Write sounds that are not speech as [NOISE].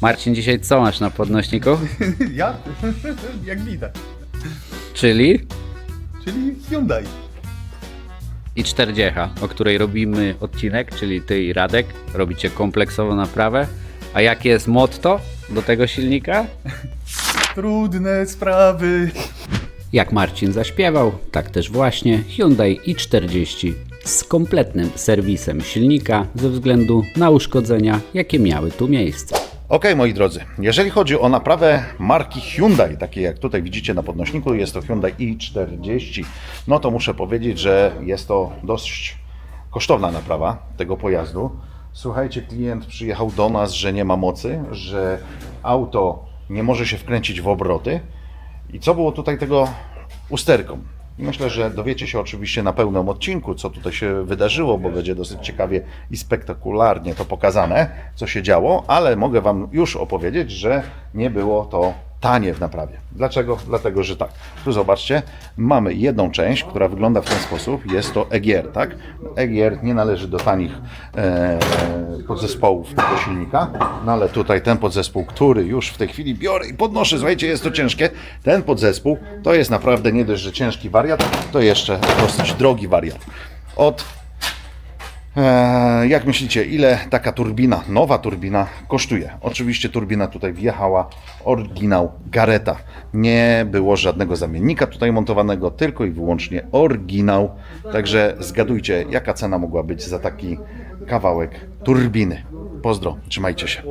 Marcin, dzisiaj co masz na podnośniku? [LAUGHS] Ja? [LAUGHS] Jak widać. Czyli Czyli Hyundai. i 40, o której robimy odcinek, czyli ty i Radek robicie kompleksową naprawę. A jakie jest motto do tego silnika? [LAUGHS] Trudne sprawy. Jak Marcin zaśpiewał, tak też właśnie Hyundai i40 z kompletnym serwisem silnika ze względu na uszkodzenia, jakie miały tu miejsce. Okej, moi drodzy, jeżeli chodzi o naprawę marki Hyundai, takiej jak tutaj widzicie na podnośniku, jest to Hyundai i40, no to muszę powiedzieć, że jest to dość kosztowna naprawa tego pojazdu. Słuchajcie, klient przyjechał do nas, że nie ma mocy, że auto nie może się wkręcić w obroty. I co było tutaj tego usterką? Myślę, że dowiecie się oczywiście na pełnym odcinku, co tutaj się wydarzyło, bo będzie dosyć ciekawie i spektakularnie to pokazane, co się działo, ale mogę Wam już opowiedzieć, że nie było to tanie w naprawie. Dlaczego? Dlatego, że tak. Tu zobaczcie, mamy jedną część, która wygląda w ten sposób. Jest to EGR, tak? EGR nie należy do tanich e, podzespołów tego silnika, no ale tutaj ten podzespół, który już w tej chwili biorę i podnoszę, słuchajcie, jest to ciężkie. Ten podzespół to jest naprawdę nie dość, że ciężki wariat, to jeszcze dosyć drogi wariat. Od jak myślicie, ile taka turbina, nowa turbina kosztuje? Oczywiście turbina tutaj wjechała, oryginał Gareta. Nie było żadnego zamiennika tutaj montowanego, tylko i wyłącznie oryginał. Także zgadujcie, jaka cena mogła być za taki kawałek turbiny. Pozdro, trzymajcie się.